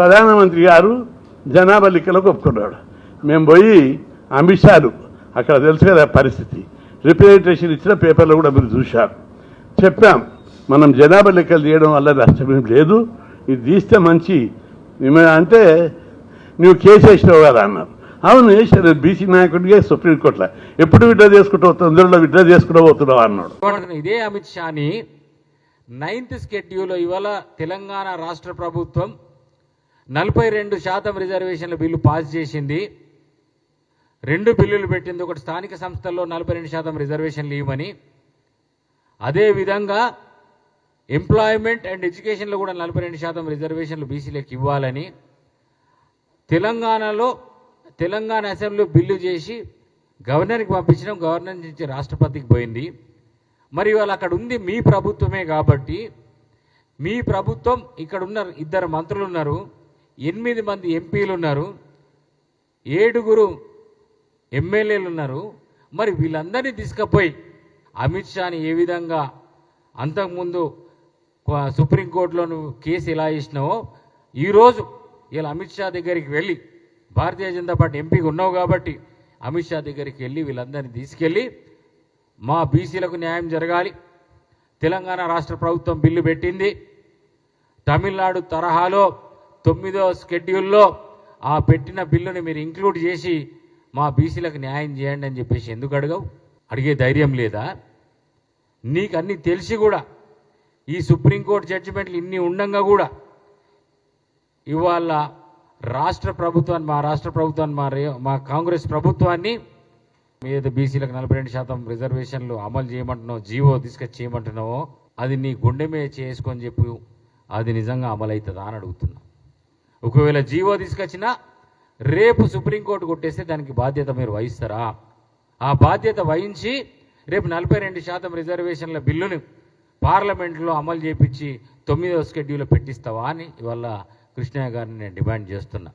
ప్రధానమంత్రి గారు జనాభా లెక్కలకు ఒప్పుకున్నాడు. మేము పోయి అమిత్ షాలు అక్కడ తెలుసు కదా పరిస్థితి రిప్రజెంటేషన్ ఇచ్చిన పేపర్లో కూడా మీరు చూశారు. చెప్పాం మనం జనాభా లెక్కలు తీయడం వల్ల నష్టమేం లేదు ఇది తీస్తే మంచి అంటే నువ్వు కేసు వేసినావు కదా అన్నారు. అవును వేసారు బీసీ నాయకుడిగా సుప్రీంకోర్టులో. ఎప్పుడు విడ్డా చేసుకుంటూ తొందరలో విడ్డా చేసుకుంటూ పోతున్నావు అన్నాడు. ఇదే అమిత్ షాని నైన్త్ స్కెడ్యూల్ ఇవాళ తెలంగాణ రాష్ట్ర ప్రభుత్వం నలభై రెండు శాతం రిజర్వేషన్ల బిల్లు పాస్ చేసింది. రెండు బిల్లులు పెట్టింది ఒకటి స్థానిక సంస్థల్లో నలభై రెండు శాతం రిజర్వేషన్లు ఇవ్వమని. అదేవిధంగా ఎంప్లాయ్మెంట్ అండ్ ఎడ్యుకేషన్లో కూడా నలభై రెండు శాతం రిజర్వేషన్లు బీసీలకు ఇవ్వాలని. తెలంగాణలో తెలంగాణ అసెంబ్లీ బిల్లు చేసి గవర్నర్కి పంపించడం గవర్నర్ నుంచి రాష్ట్రపతికి పోయింది. మరి ఇవాళ అక్కడ ఉంది మీ ప్రభుత్వమే కాబట్టి మీ ప్రభుత్వం ఇక్కడ ఉన్న ఇద్దరు మంత్రులు ఉన్నారు ఎనిమిది మంది ఎంపీలు ఉన్నారు. ఏడుగురు ఎమ్మెల్యేలు ఉన్నారు. మరి వీళ్ళందరినీ తీసుకుపోయి అమిత్ షాని ఏ విధంగా అంతకుముందు కొ- సుప్రీంకోర్టులో నువ్వు కేసు ఎలా ఇచ్చినావో ఈరోజు ఇలా అమిత్ షా దగ్గరికి వెళ్ళి భారతీయ జనతా పార్టీ ఎంపీగా ఉన్నావు కాబట్టి అమిత్ షా దగ్గరికి వెళ్ళి వీళ్ళందరినీ తీసుకెళ్ళి మా బీసీలకు న్యాయం జరగాలి. తెలంగాణ రాష్ట్ర ప్రభుత్వం బిల్లు పెట్టింది. తమిళనాడు తరహాలో తొమ్మిదో స్కెడ్యూల్లో ఆ పెట్టిన బిల్లుని మీరు ఇంక్లూడ్ చేసి మా బీసీలకు న్యాయం చేయండి అని చెప్పేసి ఎందుకు అడగవు? అడిగే ధైర్యం లేదా? నీకు అన్నీ తెలిసి కూడా ఈ సుప్రీంకోర్టు జడ్జిమెంట్లు ఇన్ని ఉండంగా కూడా ఇవాళ రాష్ట్ర ప్రభుత్వాన్ని మా రాష్ట్ర ప్రభుత్వాన్ని మా మా కాంగ్రెస్ ప్రభుత్వాన్ని మీద బీసీలకు నలభై రెండు శాతం రిజర్వేషన్లు అమలు చేయమంటున్నావు జీవో తీసుకొచ్చి చేయమంటున్నావో అది నీ గుండె మీద చేసుకొని చెప్పు అది నిజంగా అమలవుతుందా అని అడుగుతున్నా. ఒకవేళ జీవో తీసుకొచ్చినా రేపు సుప్రీంకోర్టు కొట్టేస్తే దానికి బాధ్యత మీరు వహిస్తారా? ఆ బాధ్యత వహించి రేపు నలభై రెండు శాతం రిజర్వేషన్ల బిల్లుని పార్లమెంట్లో అమలు చేపించి తొమ్మిదవ స్కెడ్యూల్లో పెట్టిస్తావా అని ఇవాళ కృష్ణయ్య గారిని నేను డిమాండ్ చేస్తున్నా.